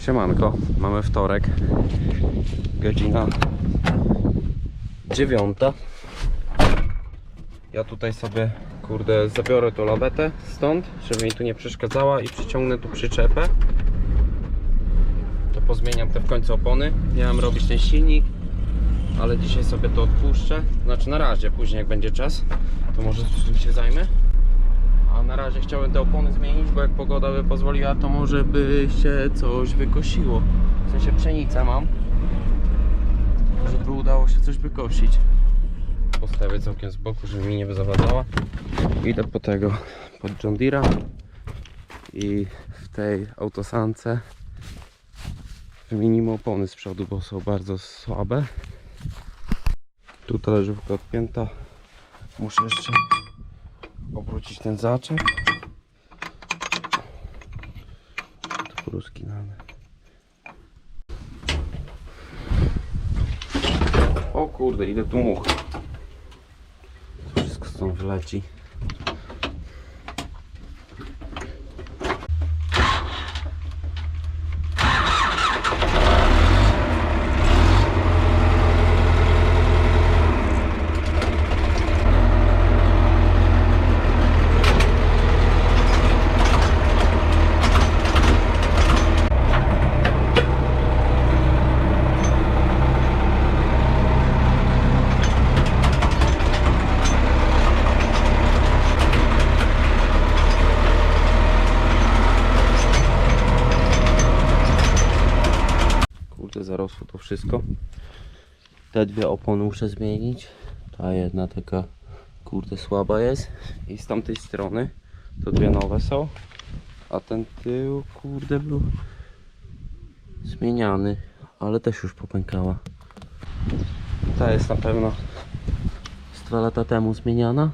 Siemanko, mamy wtorek, godzina dziewiąta. Ja tutaj sobie, kurde, zabiorę tą lawetę stąd, żeby mi tu nie przeszkadzała i przyciągnę tu przyczepę. To pozmieniam te w końcu opony. Miałem robić ten silnik, ale dzisiaj sobie to odpuszczę. Znaczy na razie, później jak będzie czas, to może tym się zajmę. A na razie chciałem te opony zmienić, bo jak pogoda by pozwoliła, to może by się coś wykosiło. W sensie pszenicę mam. Może by udało się coś wykosić. Postawię całkiem z boku, żeby mi nie zawadzała. Idę po tego, pod John Deere'a i w tej autosance wymienimy opony z przodu, bo są bardzo słabe. Tu talerzówka odpięta. Muszę jeszcze obrócić ten zaczep. To porozginane. O kurde, ile tu much. To wszystko stąd wyleci. Kurde, zarosło to wszystko. Te dwie opony muszę zmienić. Ta jedna taka, kurde, słaba jest. I z tamtej strony to dwie nowe są. A ten tył, kurde, był zmieniany, ale też już popękała. Ta jest na pewno z dwa lata temu zmieniana.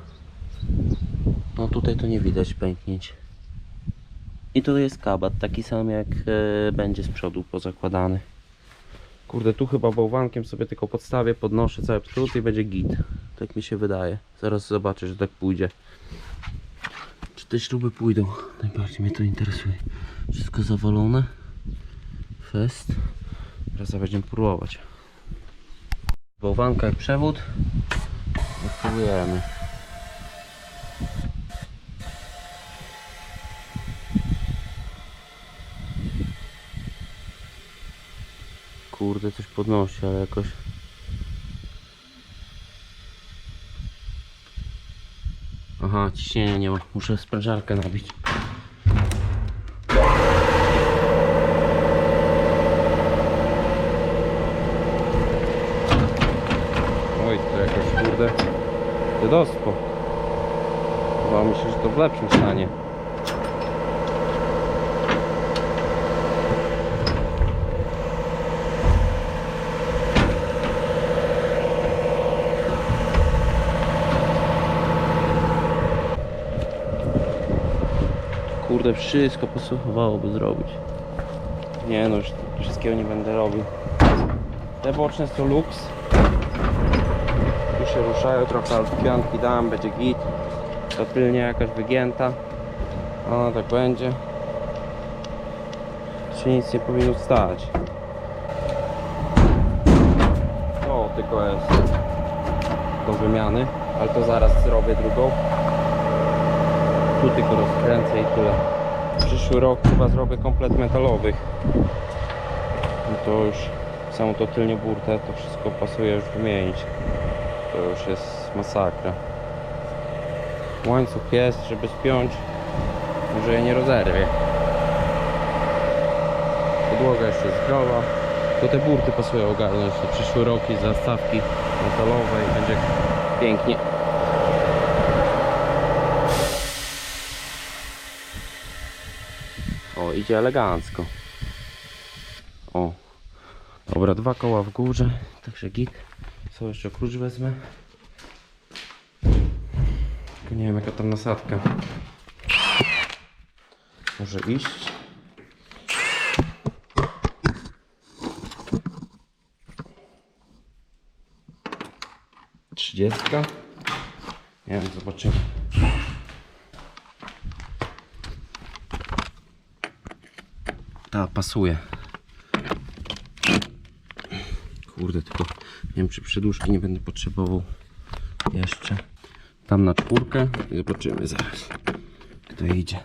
No tutaj to nie widać pęknięć. I to jest kabat, taki sam jak e, będzie z przodu pozakładany. Kurde, tu chyba bałwankiem sobie tylko podstawię, podnoszę cały przód i będzie git. Tak mi się wydaje. Zaraz zobaczę, że tak pójdzie. Czy te śruby pójdą? Najbardziej mnie to interesuje. Wszystko zawalone. Fest. Teraz będziemy próbować. Bałwanka i przewód. No, Kurde, coś podnosi, ale jakoś... Aha, ciśnienia nie ma. Muszę sprężarkę nabić. Oj, to jakoś kurde... Dziadostwo. Chyba myślę, że to w lepszym stanie. Kurde, wszystko posłuchowałoby zrobić. Nie no, już wszystkiego nie będę robił. Te boczne są luks. Tu się ruszają, trochę pianki dam, będzie git. Ta tylnie jakaś wygięta. Ona tak będzie. Się nic nie powinno stać. To tylko jest do wymiany, ale to zaraz zrobię drugą. Tu tylko rozkręcę i tyle. Przyszły rok chyba zrobię komplet metalowych. No to już samą to tylnią burtę, to wszystko pasuje już wymienić. To już jest masakra. Łańcuch jest, żeby spiąć. Może je nie rozerwie. Podłoga jeszcze jest zdrowa. To te burty pasują ogarnąć. To przyszły rok i zastawki metalowe i będzie pięknie. Idzie elegancko. O. Dobra, dwa koła w górze, także git. Co jeszcze klucz wezmę? Tylko nie wiem jaka tam nasadka. Może iść. Trzydziestka. Nie wiem, zobaczymy. A, pasuje. Kurde, tylko nie wiem, czy przedłużki nie będę potrzebował jeszcze. Tam na czwórkę i zobaczymy zaraz, kto idzie.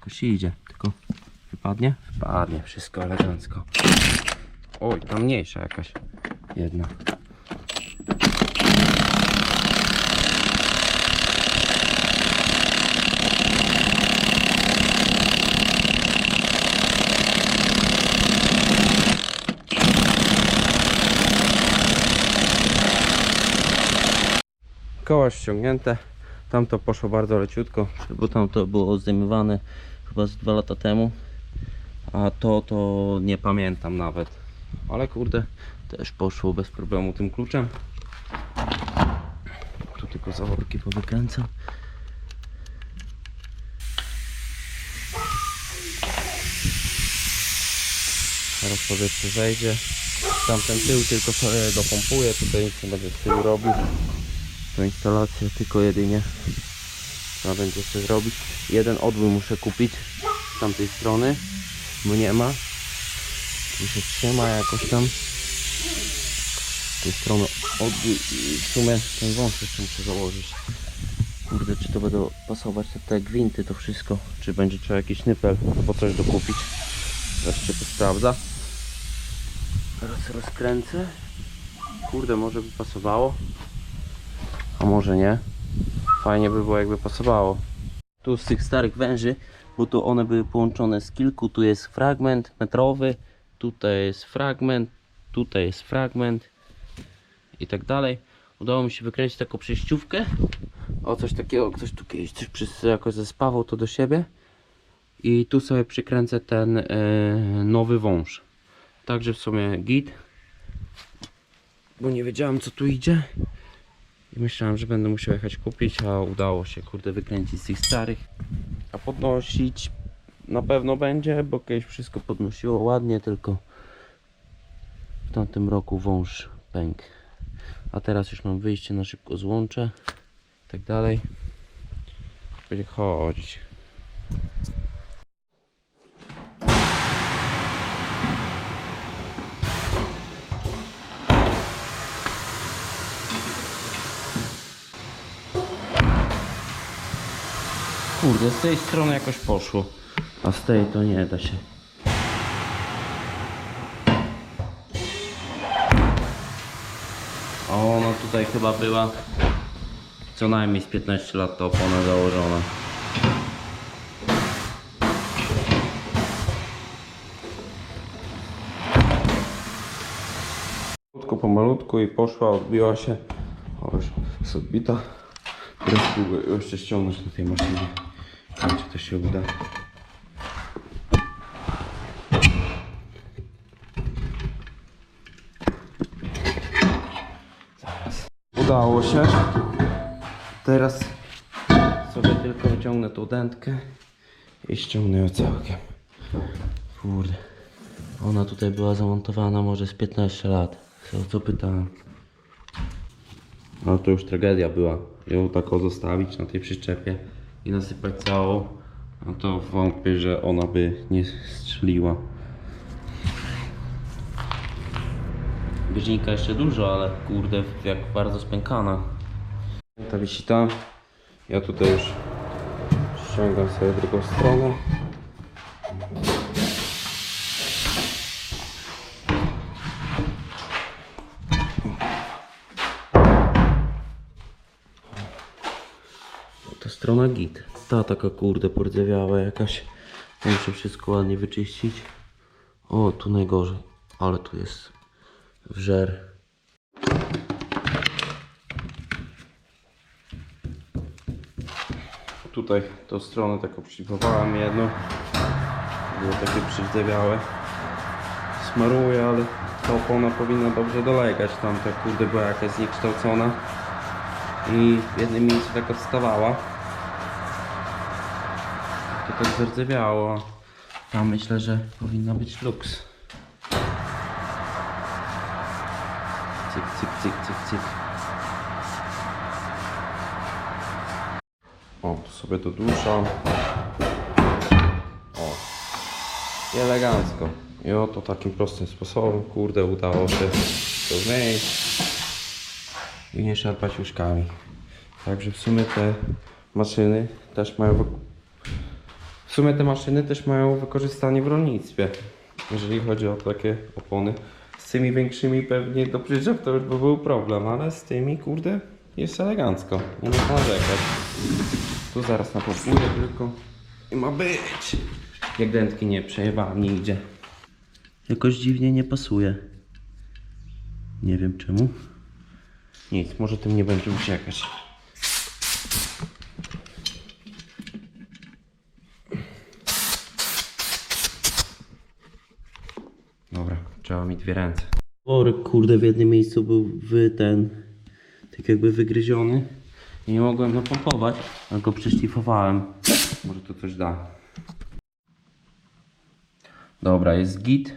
Ktoś idzie, tylko wypadnie? Wypadnie, wszystko elegancko. Oj, ta mniejsza jakaś jedna. Koła ściągnięte. Tam to poszło bardzo leciutko, bo tam to było zdejmowane chyba z dwa lata temu. A to to nie pamiętam nawet. Ale kurde, też poszło bez problemu tym kluczem. Tu tylko zaworki powykręcam. Teraz powietrze wejdzie. Tamten tył tylko sobie dopompuję, tutaj nic nie będę z tyłu robił. To instalacja tylko jedynie trzeba będzie jeszcze zrobić. Jeden odwój muszę kupić z tamtej strony, bo nie ma. Tu się trzyma jakoś tam. Z tej strony odwój i w sumie ten wąż jeszcze muszę założyć. Kurde, czy to będą pasować te, te gwinty, to wszystko, czy będzie trzeba jakiś nypel po coś dokupić. Się to sprawdza. Teraz rozkręcę. Kurde, może by pasowało. A może nie? Fajnie by było jakby pasowało. Tu z tych starych węży, bo tu one były połączone z kilku. Tu jest fragment metrowy, tutaj jest fragment, tutaj jest fragment i tak dalej. Udało mi się wykręcić taką przejściówkę. O coś takiego, ktoś tu kiedyś coś przys- jakoś zespawał to do siebie. I tu sobie przykręcę ten e, nowy wąż. Także w sumie git. Bo nie wiedziałem co tu idzie. I myślałem, że będę musiał jechać kupić, a udało się kurde wykręcić z tych starych. A podnosić na pewno będzie, bo kiedyś wszystko podnosiło ładnie, tylko w tamtym roku wąż pękł. A teraz już mam wyjście na szybko złącze i tak dalej. Będzie chodzić. Kurde, z tej strony jakoś poszło, a z tej to nie da się. A ona tutaj chyba była co najmniej z 15 lat to opona założona. Pomalutku, pomalutku i poszła, odbiła się. O, już jest odbita. Teraz spróbuję jeszcze ściągnąć na tej maszynie. Czy to się uda. Zaraz. Udało się. Teraz sobie tylko wyciągnę tą dętkę i ściągnę ją całkiem. Kurde. Ona tutaj była zamontowana może z 15 lat. Co, co pytałem. No to już tragedia była. Ją tak zostawić na tej przyczepie i nasypać całą. No to wątpię, że ona by nie strzeliła. Bieżnika jeszcze dużo, ale kurde, jak bardzo spękana. Ta wisi tam. Ja tutaj już ściągam sobie drugą stronę. Ta strona git. Ta taka kurde pordzewiała jakaś. To Muszę wszystko ładnie wyczyścić. O, tu najgorzej. Ale tu jest wżer. Tutaj tą stronę taką przypowałem jedną. Było takie przywdewiałe. Smaruję, ale ta opona powinna dobrze dolegać. Tam ta kurde była jakaś zniekształcona i w jednym miejscu tak odstawała. To tak zardzewiało. Tam myślę, że powinna być luks. Cyk, cyk, cyk, cyk, cyk. O, tu sobie doduszam. i elegancko. I oto takim prostym sposobem, kurde, udało się to zmienić i nie szarpać łóżkami. Także w sumie te maszyny też mają w sumie te maszyny też mają wykorzystanie w rolnictwie. Jeżeli chodzi o takie opony. Z tymi większymi pewnie do przyczep to już by był problem, ale z tymi kurde jest elegancko. Nie można narzekać. Tu zaraz napompuję tylko i ma być. Jak dętki nie przejebałem nigdzie. Jakoś dziwnie nie pasuje. Nie wiem czemu. Nic, może tym nie będzie uciekać. Dobra, trzeba mi dwie ręce. Worek kurde w jednym miejscu był wy ten tak jakby wygryziony i nie mogłem napompować, a go przeszlifowałem. Może to coś da. Dobra, jest git.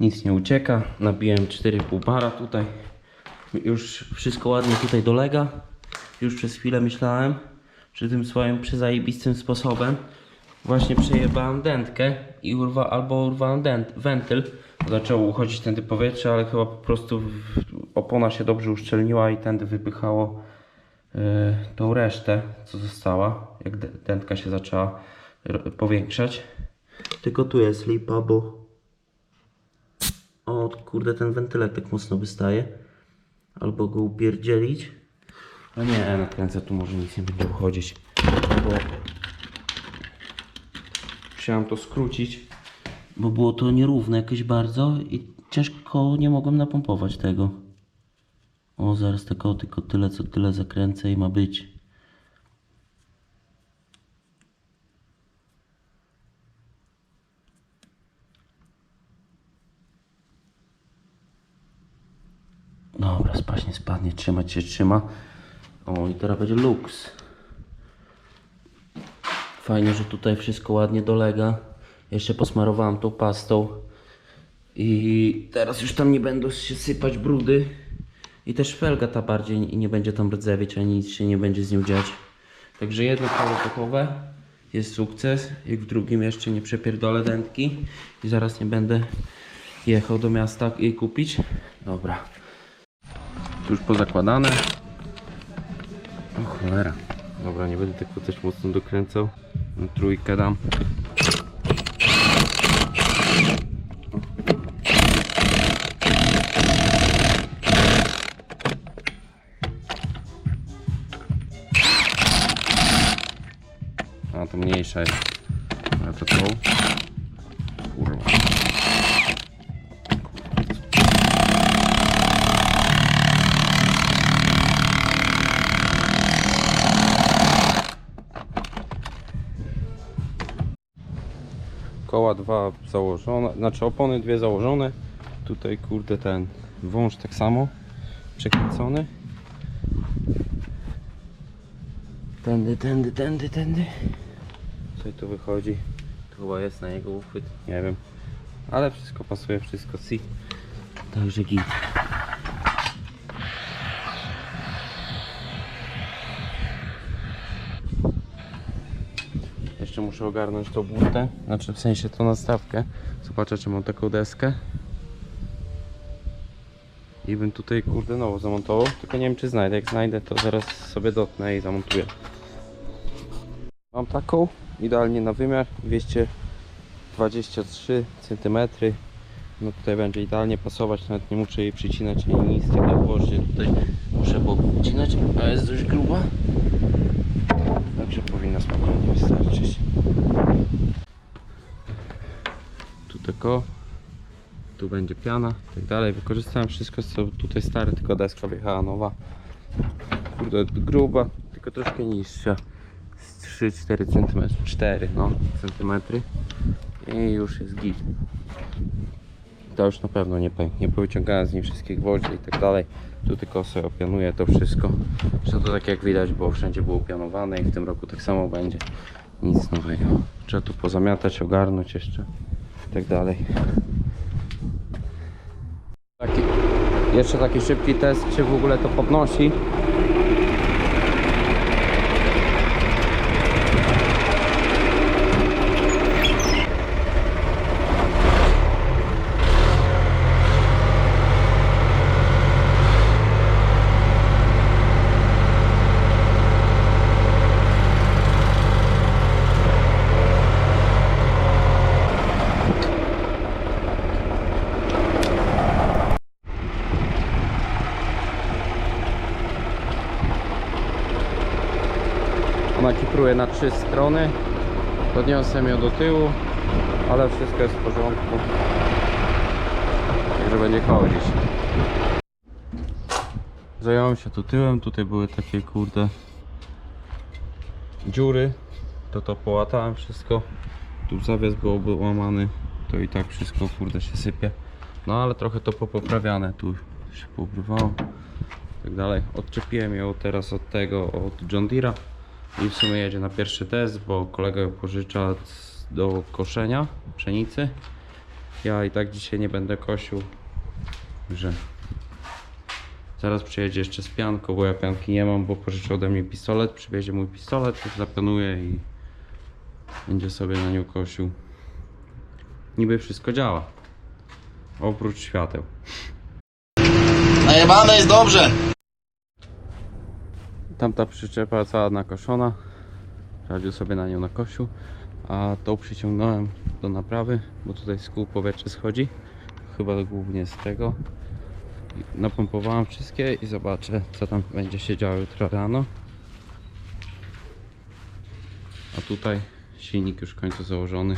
Nic nie ucieka. Nabiłem 4,5 bara tutaj. Już wszystko ładnie tutaj dolega. Już przez chwilę myślałem, że tym swoim przyzajebistym sposobem właśnie przejebałem dętkę i urwa, albo urwałem dent, wentyl. Zaczęło uchodzić tędy powietrze, ale chyba po prostu opona się dobrze uszczelniła i tędy wypychało yy, tą resztę, co została, jak dętka się zaczęła powiększać. Tylko tu jest lipa, bo o kurde ten wentylek tak mocno wystaje. Albo go upierdzielić. No nie, nakręcę tu może nic nie będzie uchodzić, bo chciałem to skrócić. Bo było to nierówne jakieś bardzo i ciężko nie mogłem napompować tego. O, zaraz tylko, tylko tyle co tyle zakręcę i ma być. Dobra, spaść nie spadnie, trzymać się trzyma. O, i teraz będzie luks. Fajnie, że tutaj wszystko ładnie dolega. Jeszcze posmarowałem tą pastą. I teraz już tam nie będą się sypać brudy. I też felga ta bardziej nie będzie tam rdzewieć, ani nic się nie będzie z nią dziać. Także jedno koło gotowe, jest sukces, jak w drugim jeszcze nie przepierdolę dętki i zaraz nie będę jechał do miasta jej kupić. Dobra. Tu już pozakładane. O cholera. Dobra, nie będę tego też mocno dokręcał. Trójkę dam. A to mniejsza jest. A to tą. Kurwa. Koła dwa założone, znaczy opony dwie założone. Tutaj kurde ten wąż tak samo przekręcony. Tędy, tędy, tędy, tędy. Tutaj to wychodzi. To chyba jest na jego uchwyt. Nie wiem. Ale wszystko pasuje, wszystko si. Także git. Jeszcze muszę ogarnąć tą burtę. Znaczy w sensie tą nastawkę. Zobaczę czy mam taką deskę. I bym tutaj kurde nowo zamontował. Tylko nie wiem czy znajdę. Jak znajdę to zaraz sobie dotnę i zamontuję. Mam taką. Idealnie na wymiar. 223 cm. No tutaj będzie idealnie pasować. Nawet nie muszę jej przycinać ani nic. Tylko włożyć tutaj Muszę pocinać, a jest dość gruba. Także powinna spokojnie wystarczyć. Tu tylko, tu będzie piana i tak dalej. Wykorzystałem wszystko co tutaj stare, tylko deska wjechała nowa. Kurde, gruba, tylko troszkę niższa. Z 3-4 cm, 4 no, centymetry. I już jest git. To już na pewno nie pęknie. Powyciągałem z niej wszystkie gwoździe i tak dalej. Tu tylko sobie opianuję to wszystko. Zresztą to tak jak widać, bo wszędzie było pianowane i w tym roku tak samo będzie. Nic nowego. Trzeba tu pozamiatać, ogarnąć jeszcze i tak dalej. Taki, jeszcze taki szybki test, czy w ogóle to podnosi. Kipruje na trzy strony. Podniosłem ją do tyłu, ale wszystko jest w porządku. Także będzie chodzić. Zająłem się tu tyłem, tutaj były takie kurde dziury. To to połatałem wszystko. Tu zawias byłoby łamany, to i tak wszystko kurde się sypie. No ale trochę to popoprawiane, tu się poobrywało. Tak dalej. Odczepiłem ją teraz od tego, od John Deere'a i w sumie jedzie na pierwszy test, bo kolega ją pożycza do koszenia pszenicy. Ja i tak dzisiaj nie będę kosił, że zaraz przyjedzie jeszcze z pianką, bo ja pianki nie mam, bo pożyczył ode mnie pistolet, przywiezie mój pistolet, zaplanuję i będzie sobie na nią kosił. Niby wszystko działa, oprócz świateł. Najebane jest dobrze. Tamta przyczepa cała nakoszona. Radził sobie na nią nakosił. A tą przyciągnąłem do naprawy, bo tutaj z kół powietrze schodzi. Chyba głównie z tego. Napompowałem wszystkie i zobaczę co tam będzie się działo jutro rano. A tutaj silnik już w końcu założony.